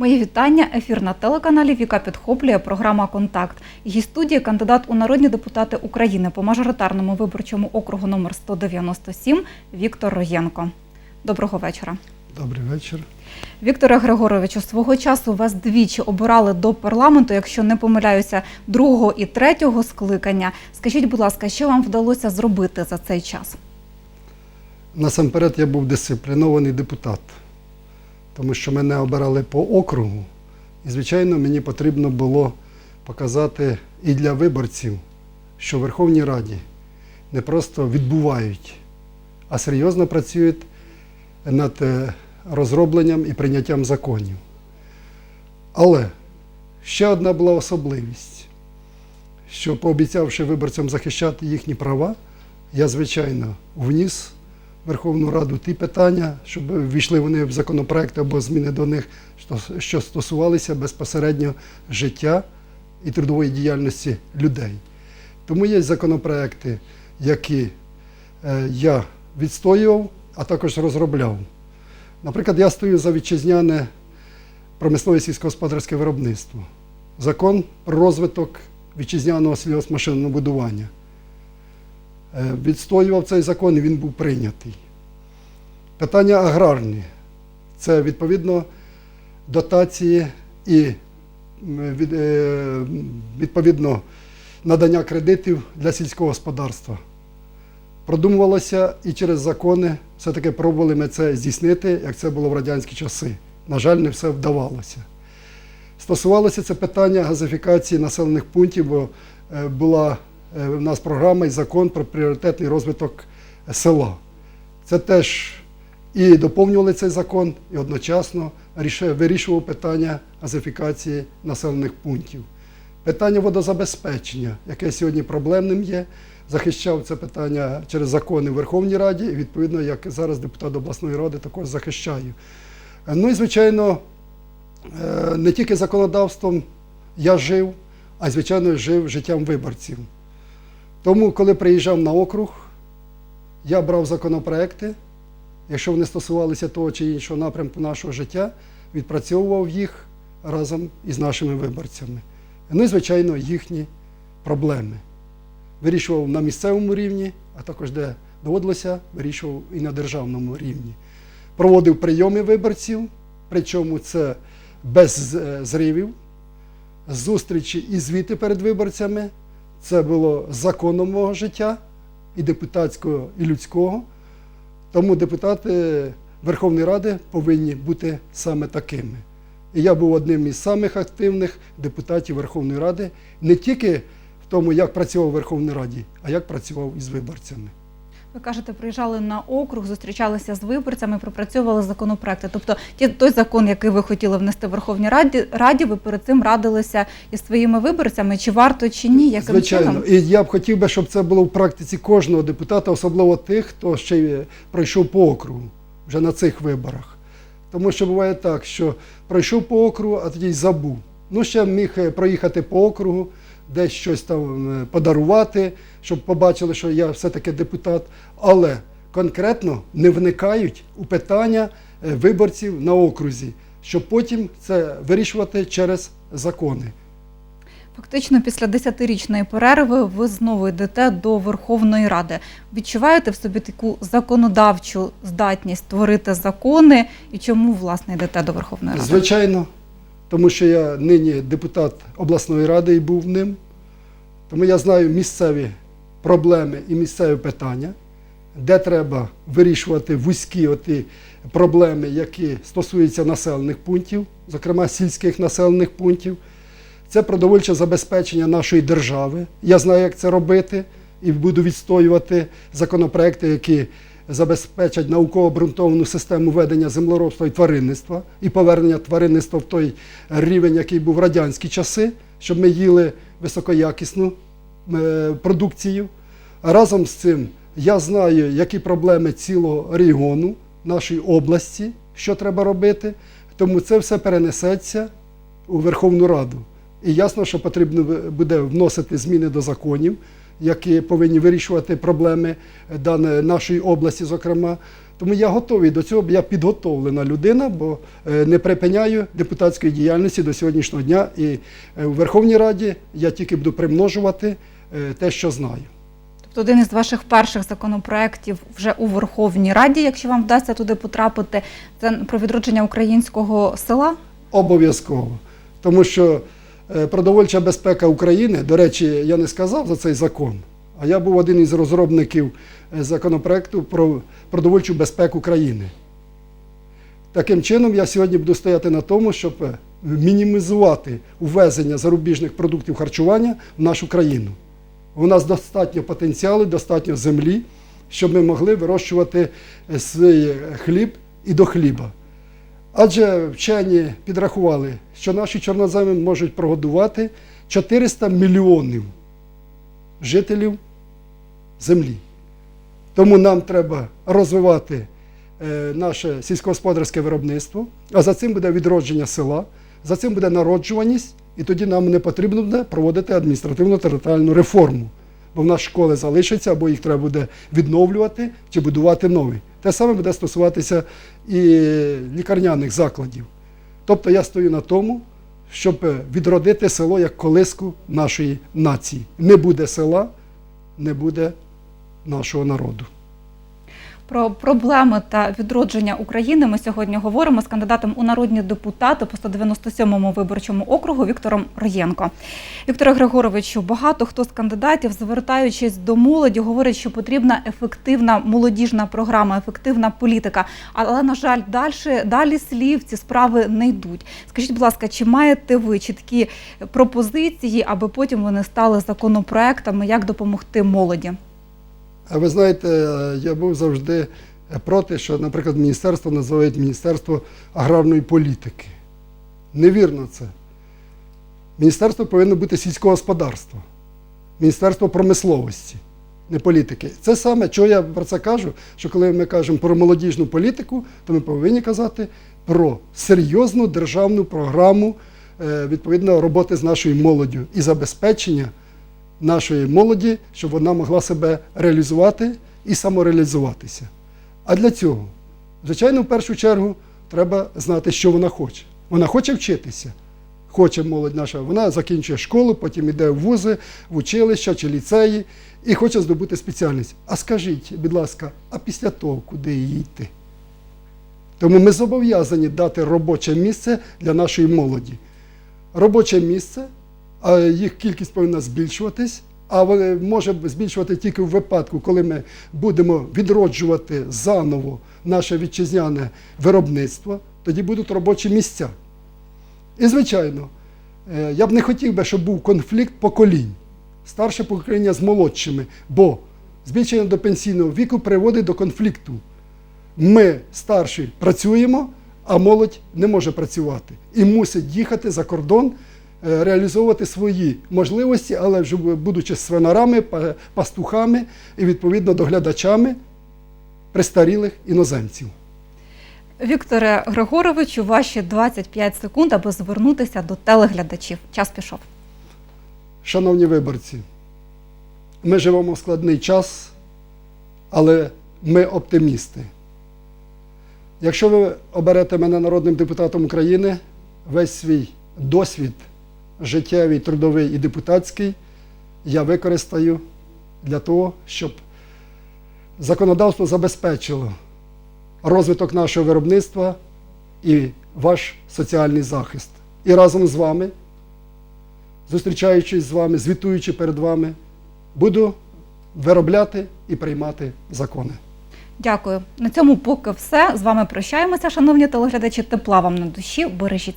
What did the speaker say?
Моє вітання. Ефір на телеканалі Віка підхоплює програма Контакт. Її студії кандидат у народні депутати України по мажоритарному виборчому округу номер 197 Віктор Роєнко. Доброго вечора. Добрий вечір. Вікторе Григоровичу, свого часу вас двічі обирали до парламенту, якщо не помиляюся, другого і третього скликання. Скажіть, будь ласка, що вам вдалося зробити за цей час? Насамперед я був дисциплінований депутат, тому що мене обирали по округу, і, звичайно, мені потрібно було показати і для виборців, що в Верховній Раді не просто відбувають, а серйозно працюють над е, розробленням і прийняттям законів. Але ще одна була особливість, що пообіцявши виборцям захищати їхні права, я, звичайно, вніс Верховну Раду ті питання, щоб ввійшли вони в законопроекти або зміни до них, що- стосувалися безпосередньо життя і трудової діяльності людей. Тому є законопроекти, які е, я відстоював, а також розробляв. Наприклад, я стою за вітчизняне промислове сільськогосподарське виробництво. Закон про розвиток вітчизняного сільгоспмашинного будування. Е, Відстоював цей закон і він був прийнятий. Питання аграрні це відповідно дотації і е, відповідно надання кредитів для сільського господарства. Продумувалося і через закони все-таки пробували ми це здійснити, як це було в радянські часи. На жаль, не все вдавалося. Стосувалося це питання газифікації населених пунктів, бо е, була в нас програма і закон про пріоритетний розвиток села. Це теж і доповнювали цей закон, і одночасно вирішував питання газифікації населених пунктів. Питання водозабезпечення, яке сьогодні проблемним є, захищав це питання через закони в Верховній Раді, і відповідно, як зараз депутат обласної ради, також захищаю. Е, Ну і звичайно, е, не тільки законодавством я жив, а звичайно, жив життям виборців. Тому, коли приїжджав на округ, я брав законопроекти, якщо вони стосувалися того чи іншого напрямку нашого життя, відпрацьовував їх разом із нашими виборцями. Ну і, звичайно, їхні проблеми. Вирішував на місцевому рівні, а також де доводилося, вирішував і на державному рівні. Проводив прийоми виборців, причому це без е, зривів, зустрічі і звіти перед виборцями. Це було законом мого життя і депутатського, і людського. Тому депутати Верховної Ради повинні бути саме такими. І я був одним із самих активних депутатів Верховної Ради не тільки в тому, як працював в Верховній Раді, а як працював із виборцями. Ви кажете, приїжджали на округ, зустрічалися з виборцями, пропрацьовували законопроекти. Тобто, ті, той закон, який ви хотіли внести в Верховній Раді, Раді, ви перед цим радилися із своїми виборцями, чи варто, чи ні, яким Звичайно, чином? і я б хотів би, щоб це було в практиці кожного депутата, особливо тих, хто ще пройшов по округу вже на цих виборах. Тому що буває так, що пройшов по округу, а тоді й забув. Ну, ще міг е, проїхати по округу, десь щось там е, подарувати, щоб побачили, що я все-таки депутат, але конкретно не вникають у питання е, виборців на окрузі, щоб потім це вирішувати через закони. Фактично, після 10-річної перерви ви знову йдете до Верховної Ради. Відчуваєте в собі таку законодавчу здатність створити закони, і чому власне йдете до Верховної Ради? Звичайно, тому що я нині депутат обласної ради і був ним. Тому я знаю місцеві проблеми і місцеві питання, де треба вирішувати вузькі оті проблеми, які стосуються населених пунктів, зокрема сільських населених пунктів. Це продовольче забезпечення нашої держави. Я знаю, як це робити, і буду відстоювати законопроекти, які забезпечать науково обґрунтовану систему ведення землеробства і тваринництва і повернення тваринництва в той рівень, який був в радянські часи, щоб ми їли високоякісну е, продукцію. Разом з цим я знаю, які проблеми цілого регіону, нашої області, що треба робити. Тому це все перенесеться у Верховну Раду. І ясно, що потрібно буде вносити зміни до законів які повинні вирішувати проблеми е, нашої області, зокрема. Тому я готовий до цього, я підготовлена людина, бо е, не припиняю депутатської діяльності до сьогоднішнього дня. І е, у Верховній Раді я тільки буду примножувати те, що знаю. Тобто один із ваших перших законопроєктів вже у Верховній Раді, якщо вам вдасться туди потрапити, це про відродження українського села. Обов'язково. Тому що продовольча безпека України, до речі, я не сказав за цей закон, а я був один із розробників е, законопроекту про продовольчу безпеку країни. Таким чином, я сьогодні буду стояти на тому, щоб е, мінімізувати увезення зарубіжних продуктів харчування в нашу країну. У нас достатньо потенціалу, достатньо землі, щоб ми могли вирощувати е, свій хліб і до хліба. Адже вчені підрахували, що наші чорноземи можуть прогодувати 400 мільйонів жителів землі. Тому нам треба розвивати е, наше сільськогосподарське виробництво, а за цим буде відродження села, за цим буде народжуваність, і тоді нам не потрібно буде проводити адміністративно-територіальну реформу. Бо в нас школи залишаться, або їх треба буде відновлювати чи будувати нові. Те саме буде стосуватися і лікарняних закладів. Тобто я стою на тому, щоб відродити село як колиску нашої нації. Не буде села, не буде нашого народу. Про проблеми та відродження України ми сьогодні говоримо з кандидатом у народні депутати по 197-му виборчому округу Віктором Роєнко. Вікторе Григоровичу, багато хто з кандидатів, звертаючись до молоді, говорить, що потрібна ефективна молодіжна програма, ефективна політика. Але, на жаль, далі, далі слів ці справи не йдуть. Скажіть, будь ласка, чи маєте ви чіткі пропозиції, аби потім вони стали законопроектами, як допомогти молоді? А ви знаєте, я був завжди проти, що, наприклад, міністерство називають Міністерство аграрної політики. Невірно це. Міністерство повинно бути сільського господарства, Міністерство промисловості, не політики. Це саме, що я про це кажу, що коли ми кажемо про молодіжну політику, то ми повинні казати про серйозну державну програму е, відповідно роботи з нашою молоддю і забезпечення нашої молоді, щоб вона могла себе реалізувати і самореалізуватися. А для цього, звичайно, в першу чергу треба знати, що вона хоче. Вона хоче вчитися. Хоче молодь наша, вона закінчує школу, потім йде в вузи, в училища чи ліцеї і хоче здобути спеціальність. А скажіть, будь ласка, а після того, куди їй йти? Тому ми зобов'язані дати робоче місце для нашої молоді. Робоче місце, їх кількість повинна збільшуватись, а може збільшувати тільки в випадку, коли ми будемо відроджувати заново наше вітчизняне виробництво, тоді будуть робочі місця. І, звичайно, е, я б не хотів би, щоб був конфлікт поколінь, старше покоління з молодшими, бо збільшення до пенсійного віку приводить до конфлікту. Ми, старші, працюємо, а молодь не може працювати і мусить їхати за кордон, реалізовувати свої можливості, але вже будучи свинарами, пастухами і відповідно доглядачами престарілих іноземців. Вікторе Григоровичу, ваші 25 секунд, аби звернутися до телеглядачів. Час пішов. Шановні виборці, ми живемо в складний час, але ми оптимісти. Якщо ви оберете мене народним депутатом України, весь свій досвід життєвий, трудовий і депутатський я використаю для того, щоб законодавство забезпечило розвиток нашого виробництва і ваш соціальний захист. І разом з вами зустрічаючись з вами, звітуючи перед вами, буду виробляти і приймати закони. Дякую. На цьому поки все. З вами прощаємося, шановні телеглядачі. Тепла вам на душі. Бережіть